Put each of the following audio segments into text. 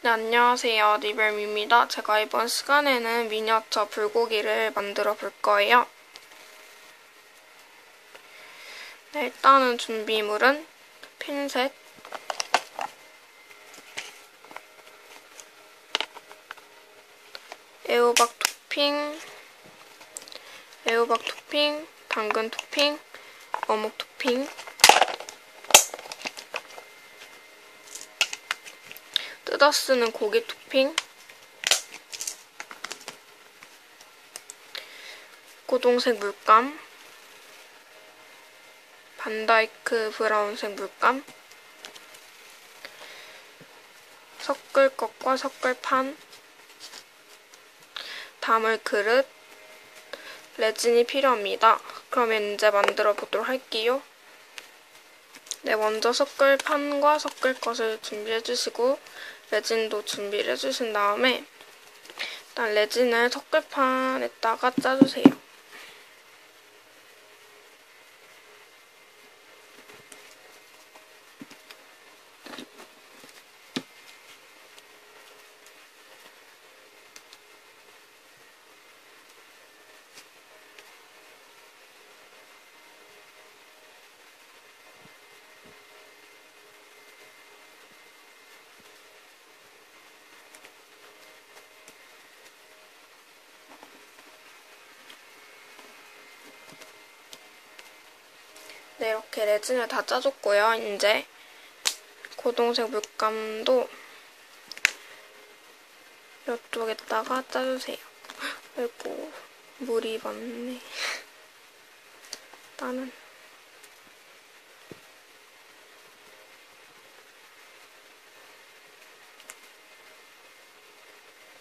네, 안녕하세요. 리벨입니다. 제가 이번 시간에는 미니어처 불고기를 만들어 볼 거예요. 네, 일단은 준비물은 핀셋, 애호박 토핑, 애호박 토핑, 당근 토핑, 어묵 토핑, 뜯어 쓰는 고기 토핑. 고동색 물감. 반다이크 브라운색 물감. 섞을 것과 섞을 판. 담을 그릇. 레진이 필요합니다. 그러면 이제 만들어 보도록 할게요. 네, 먼저 섞을 판과 섞을 것을 준비해 주시고 레진도 준비를 해주신 다음에 일단 레진을 섞을판에다가 짜주세요. 네, 이렇게 레진을 다 짜줬고요. 이제 고동색 물감도 이쪽에다가 짜주세요. 아이고, 물이 많네. 일단은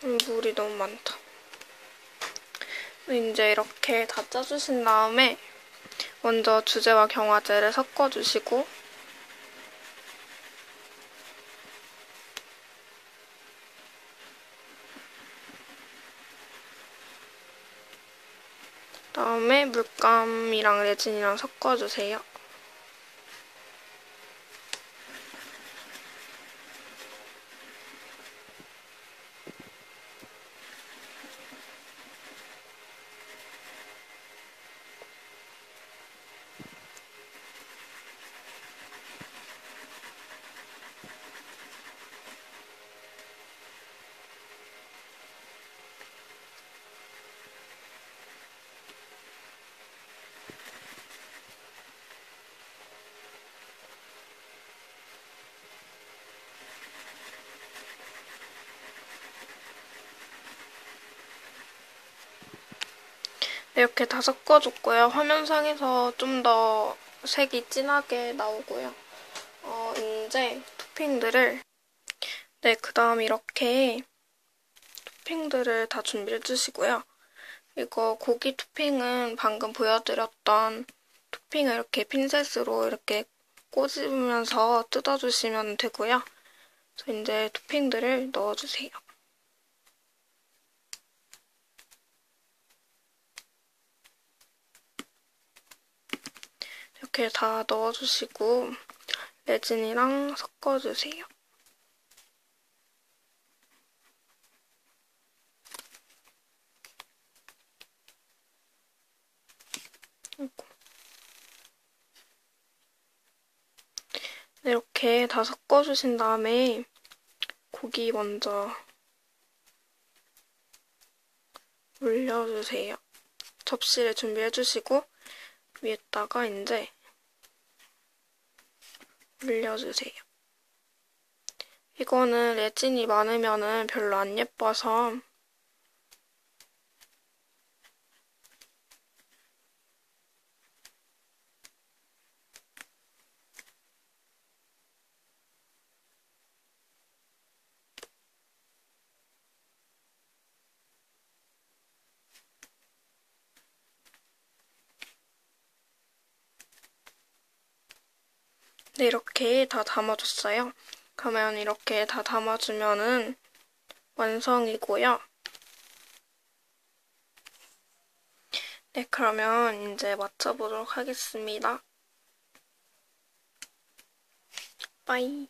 음, 물이 너무 많다. 이제 이렇게 다 짜주신 다음에 먼저 주제와 경화제를 섞어주시고 다음에 물감이랑 레진이랑 섞어주세요. 이렇게 다 섞어줬고요. 화면상에서 좀 더 색이 진하게 나오고요. 어, 이제 토핑들을 네, 그 다음 이렇게 토핑들을 다 준비해 주시고요. 이거 고기 토핑은 방금 보여드렸던 토핑을 이렇게 핀셋으로 이렇게 꼬집으면서 뜯어주시면 되고요. 그래서 이제 토핑들을 넣어주세요. 이렇게 다 넣어주시고 레진이랑 섞어주세요. 이렇게 다 섞어주신 다음에 고기 먼저 올려주세요. 접시를 준비해주시고 위에다가 이제 올려주세요. 이거는 레진이 많으면 별로 안 예뻐서 네, 이렇게 다 담아줬어요. 그러면 이렇게 다 담아주면은 완성이고요. 네, 그러면 이제 맞춰보도록 하겠습니다. 빠이.